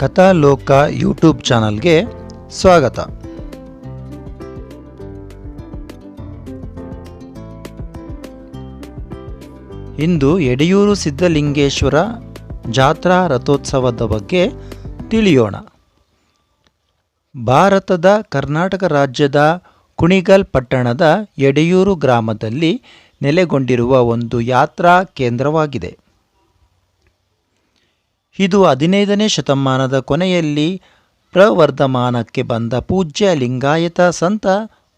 ಕಥಾಲೋಕ YouTube ಚಾನಲ್ಗೆ ಸ್ವಾಗತ. ಇಂದು ಎಡೆಯೂರು ಸಿದ್ಧಲಿಂಗೇಶ್ವರ ಜಾತ್ರಾ ರಥೋತ್ಸವದ ಬಗ್ಗೆ ತಿಳಿಯೋಣ. ಭಾರತದ ಕರ್ನಾಟಕ ರಾಜ್ಯದ ಕುಣಿಗಲ್ ಪಟ್ಟಣದ ಎಡೆಯೂರು ಗ್ರಾಮದಲ್ಲಿ ನೆಲೆಗೊಂಡಿರುವ ಒಂದು ಯಾತ್ರಾ ಕೇಂದ್ರವಾಗಿದೆ. ಇದು ಹದಿನೈದನೇ ಶತಮಾನದ ಕೊನೆಯಲ್ಲಿ ಪ್ರವರ್ಧಮಾನಕ್ಕೆ ಬಂದ ಪೂಜ್ಯ ಲಿಂಗಾಯತ ಸಂತ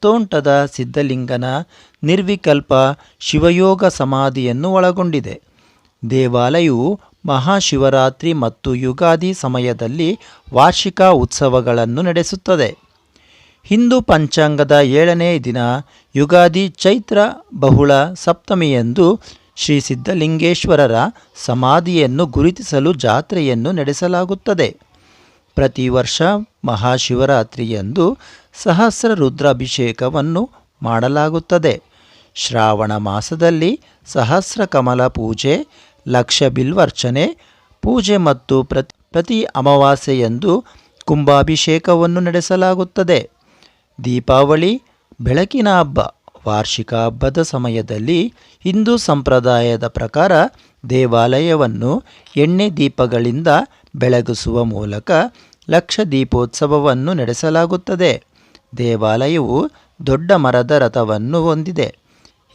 ತೋಂಟದ ಸಿದ್ಧಲಿಂಗನ ನಿರ್ವಿಕಲ್ಪ ಶಿವಯೋಗ ಸಮಾಧಿಯನ್ನು ಒಳಗೊಂಡಿದೆ. ದೇವಾಲಯವು ಮಹಾಶಿವರಾತ್ರಿ ಮತ್ತು ಯುಗಾದಿ ಸಮಯದಲ್ಲಿ ವಾರ್ಷಿಕ ಉತ್ಸವಗಳನ್ನು ನಡೆಸುತ್ತದೆ. ಹಿಂದೂ ಪಂಚಾಂಗದ ಏಳನೇ ದಿನ ಯುಗಾದಿ ಚೈತ್ರ ಬಹುಳ ಸಪ್ತಮಿಯಂದು ಶ್ರೀ ಸಿದ್ಧಲಿಂಗೇಶ್ವರರ ಸಮಾಧಿಯನ್ನು ಗುರುತಿಸಲು ಜಾತ್ರೆಯನ್ನು ನಡೆಸಲಾಗುತ್ತದೆ. ಪ್ರತಿ ವರ್ಷ ಮಹಾಶಿವರಾತ್ರಿಯಂದು ಸಹಸ್ರ ರುದ್ರಾಭಿಷೇಕವನ್ನು ಮಾಡಲಾಗುತ್ತದೆ. ಶ್ರಾವಣ ಮಾಸದಲ್ಲಿ ಸಹಸ್ರ ಕಮಲ ಪೂಜೆ, ಲಕ್ಷ ಬಿಲ್ವರ್ಚನೆ ಪೂಜೆ ಮತ್ತು ಪ್ರತಿ ಪ್ರತಿ ಅಮಾವಾಸ್ಯೆಯಂದು ಕುಂಭಾಭಿಷೇಕವನ್ನು ನಡೆಸಲಾಗುತ್ತದೆ. ದೀಪಾವಳಿ, ಬೆಳಕಿನ ಹಬ್ಬ ವಾರ್ಷಿಕ ಹಬ್ಬದ ಸಮಯದಲ್ಲಿ ಹಿಂದೂ ಸಂಪ್ರದಾಯದ ಪ್ರಕಾರ ದೇವಾಲಯವನ್ನು ಎಣ್ಣೆ ದೀಪಗಳಿಂದ ಬೆಳಗಿಸುವ ಮೂಲಕ ಲಕ್ಷ ದೀಪೋತ್ಸವವನ್ನು ನಡೆಸಲಾಗುತ್ತದೆ. ದೇವಾಲಯವು ದೊಡ್ಡ ಮರದ ರಥವನ್ನು ಹೊಂದಿದೆ.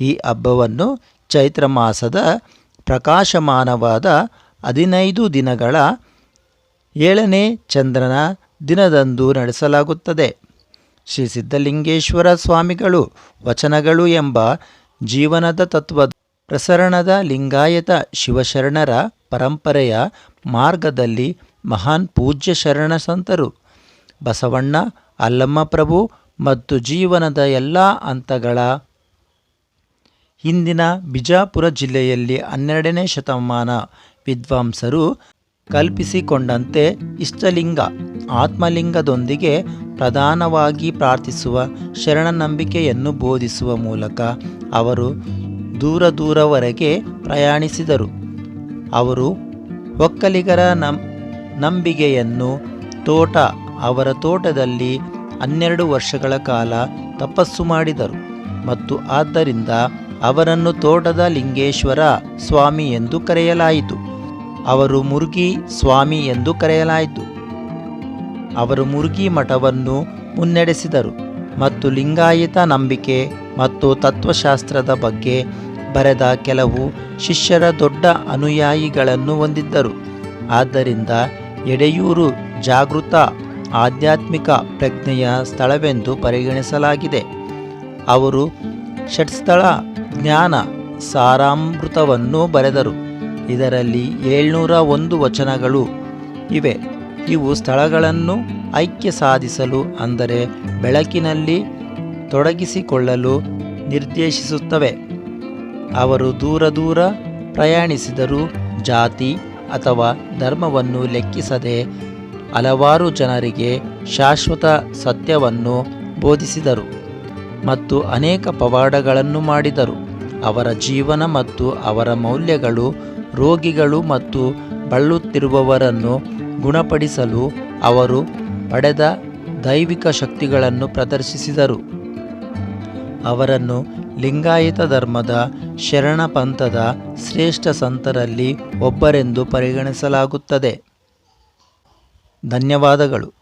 ಈ ಹಬ್ಬವನ್ನು ಚೈತ್ರ ಮಾಸದ ಪ್ರಕಾಶಮಾನವಾದ ಹದಿನೈದು ದಿನಗಳ ಏಳನೇ ಚಂದ್ರನ ದಿನದಂದು ನಡೆಸಲಾಗುತ್ತದೆ. ಶ್ರೀ ಸಿದ್ಧಲಿಂಗೇಶ್ವರ ಸ್ವಾಮಿಗಳು ವಚನಗಳು ಎಂಬ ಜೀವನದ ತತ್ವ ಪ್ರಸರಣದ ಲಿಂಗಾಯತ ಶಿವಶರಣರ ಪರಂಪರೆಯ ಮಾರ್ಗದಲ್ಲಿ ಮಹಾನ್ ಪೂಜ್ಯ ಶರಣ ಸಂತರು. ಬಸವಣ್ಣ, ಅಲ್ಲಮ್ಮ ಪ್ರಭು ಮತ್ತು ಜೀವನದ ಎಲ್ಲ ಹಂತಗಳ ಹಿಂದಿನ ಬಿಜಾಪುರ ಜಿಲ್ಲೆಯಲ್ಲಿ ಹನ್ನೆರಡನೇ ಶತಮಾನ ವಿದ್ವಾಂಸರು ಕಲ್ಪಿಸಿಕೊಂಡಂತೆ ಇಷ್ಟಲಿಂಗ, ಆತ್ಮಲಿಂಗದೊಂದಿಗೆ ಪ್ರಧಾನವಾಗಿ ಪ್ರಾರ್ಥಿಸುವ ಶರಣ ನಂಬಿಕೆಯನ್ನು ಬೋಧಿಸುವ ಮೂಲಕ ಅವರು ದೂರ ದೂರವರೆಗೆ ಪ್ರಯಾಣಿಸಿದರು. ಅವರು ಒಕ್ಕಲಿಗರ ನಂ ನಂಬಿಕೆಯನ್ನು ತೋಟ, ಅವರ ತೋಟದಲ್ಲಿ ಹನ್ನೆರಡು ವರ್ಷಗಳ ಕಾಲ ತಪಸ್ಸು ಮಾಡಿದರು ಮತ್ತು ಆದ್ದರಿಂದ ಅವರನ್ನು ತೋಟದ ಲಿಂಗೇಶ್ವರ ಸ್ವಾಮಿ ಎಂದು ಕರೆಯಲಾಯಿತು. ಅವರು ಮುರುಗಿ ಸ್ವಾಮಿ ಎಂದು ಕರೆಯಲಾಯಿತು. ಅವರು ಮುರುಗಿ ಮಠವನ್ನು ಮುನ್ನಡೆಸಿದರು ಮತ್ತು ಲಿಂಗಾಯತ ನಂಬಿಕೆ ಮತ್ತು ತತ್ವಶಾಸ್ತ್ರದ ಬಗ್ಗೆ ಬರೆದ ಕೆಲವು ಶಿಷ್ಯರ ದೊಡ್ಡ ಅನುಯಾಯಿಗಳನ್ನು ಹೊಂದಿದ್ದರು. ಆದ್ದರಿಂದ ಎಡೆಯೂರು ಜಾಗೃತ ಆಧ್ಯಾತ್ಮಿಕ ಪ್ರಜ್ಞೆಯ ಸ್ಥಳವೆಂದು ಪರಿಗಣಿಸಲಾಗಿದೆ. ಅವರು ಷಟ್ಸ್ಥಳ ಜ್ಞಾನ ಸಾರಾಮೃತವನ್ನು ಬರೆದರು. ಇದರಲ್ಲಿ ಏಳ್ನೂರ ಒಂದು ವಚನಗಳು ಇವೆ. ಇವು ಸ್ಥಳಗಳನ್ನು ಐಕ್ಯ ಸಾಧಿಸಲು ಅಂದರೆ ಬೆಳಕಿನಲ್ಲಿ ತೊಡಗಿಸಿಕೊಳ್ಳಲು ನಿರ್ದೇಶಿಸುತ್ತವೆ. ಅವರು ದೂರ ದೂರ ಪ್ರಯಾಣಿಸಿದರೂ ಜಾತಿ ಅಥವಾ ಧರ್ಮವನ್ನು ಲೆಕ್ಕಿಸದೆ ಹಲವಾರು ಜನರಿಗೆ ಶಾಶ್ವತ ಸತ್ಯವನ್ನು ಬೋಧಿಸಿದರು ಮತ್ತು ಅನೇಕ ಪವಾಡಗಳನ್ನು ಮಾಡಿದರು. ಅವರ ಜೀವನ ಮತ್ತು ಅವರ ಮೌಲ್ಯಗಳು ರೋಗಿಗಳು ಮತ್ತು ಬಳಲುತ್ತಿರುವವರನ್ನು ಗುಣಪಡಿಸಲು ಅವರು ಪಡೆದ ದೈವಿಕ ಶಕ್ತಿಗಳನ್ನು ಪ್ರದರ್ಶಿಸಿದರು. ಅವರನ್ನು ಲಿಂಗಾಯತ ಧರ್ಮದ ಶರಣ ಪಂಥದ ಶ್ರೇಷ್ಠ ಸಂತರಲ್ಲಿ ಒಬ್ಬರೆಂದು ಪರಿಗಣಿಸಲಾಗುತ್ತದೆ. ಧನ್ಯವಾದಗಳು.